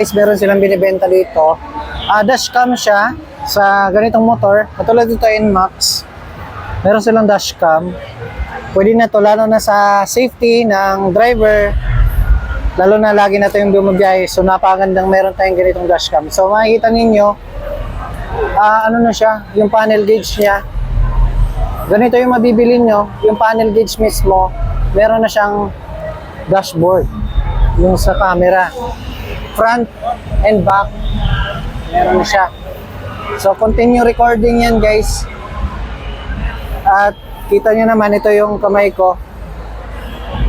Guys, meron silang binibenta dito. Ah, dashcam siya sa ganitong motor. Katulad dito NMAX. Meron silang dashcam. Pwede na to lalo na sa safety ng driver. Lalo na lagi na tayong bumabiyahe. So napakagandang meron tayong ganitong dashcam. So makikita ninyo, ah, ano na siya, yung panel gauge niya. Ganito yung mabibili nyo, yung panel gauge mismo, meron na siyang dashboard. Yung sa camera front and back. Meron na siya. So continue recording yan guys. At kita nyo naman ito yung kamay ko.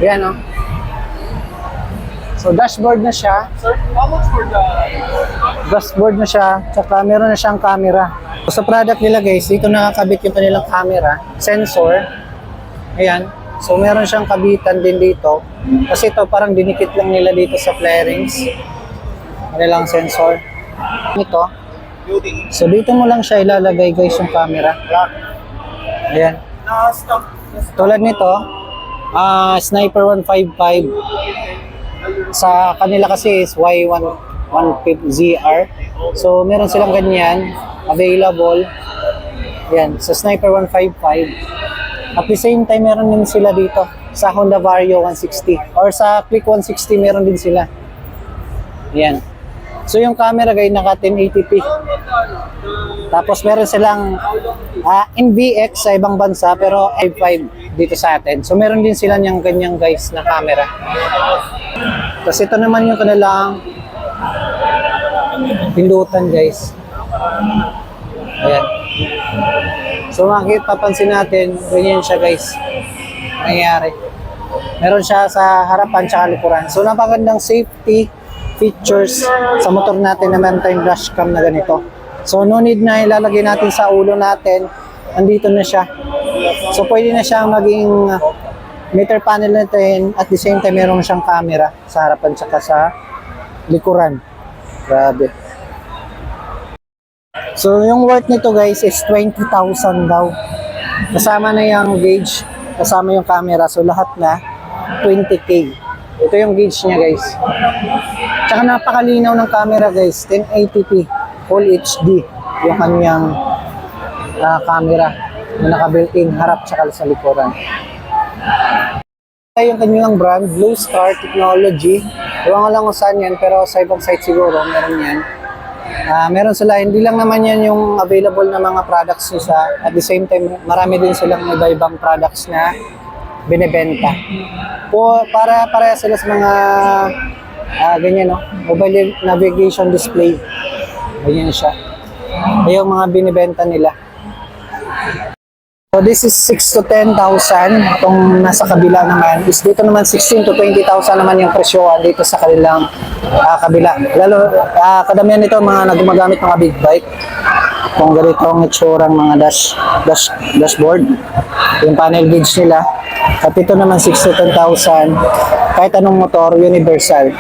Yan oh. So dashboard na siya. Sir, how much for the... dashboard na siya. Tsaka meron na siyang camera. So, sa product nila guys dito nakakabit yung kanilang camera. Sensor. Ayan. So meron siyang kabitan din dito. Kasi ito parang dinikit lang nila dito sa flarings kanilang sensor. Ito. So dito mo lang siya ilalagay guys yung camera. Ayan. Tulad nito ah Sniper 155 sa kanila kasi is Y150ZR so meron silang ganyan available. Yan sa Sniper 155 at the same time meron din sila dito sa Honda Vario 160 or sa Click 160 meron din sila. Yan so yung camera guys naka 1080p tapos meron silang ah, NVX sa ibang bansa pero i5 dito sa atin. So meron din sila niyang ganyang guys na camera. Tapos ito naman yung kanilang pindutan guys. Ayan. So makikita papansin natin, ganyan siya guys. Nangyayari. Meron siya sa harapan tsaka likuran. So napakagandang safety features sa motor natin na meron tayong dashcam na ganito. So no need na ilalagay natin sa ulo natin. Andito na siya. So pwede na siyang maging uh, meter panel natin at the same time meron siyang camera sa harapan tsaka sa likuran. Grabe. So yung worth nito guys is 20,000 daw. Kasama na yung gauge, kasama yung camera. So lahat na 20k. Ito yung gauge niya guys. Tsaka napakalinaw ng camera guys, 1080p, Full HD yung kanyang ah, camera na naka-built-in harap tsaka sa likuran. Yung kanyang brand, Blue Star Technology. Ewan ko lang kung saan yan, pero sa ibang site siguro meron yan. Ah, meron sila, hindi lang naman yan yung available na mga products nila. At the same time, marami din silang iba-ibang products na binebenta. Po, para para sila sa mga ah, ganyan no, mobile navigation display. Ganyan siya. Ay yung mga binibenta nila. So this is 6 to 10,000. Itong nasa kabila naman is dito naman 16 to 20,000 naman yung presyoan dito sa kanilang ah, kabila. Lalo, ah, kadamihan nito mga nagmagamit mga big bike. Kung ganito ang itsurang mga dash, dash, dashboard. Yung panel gauge nila. At ito naman 6 to 10,000. Kahit anong motor, universal.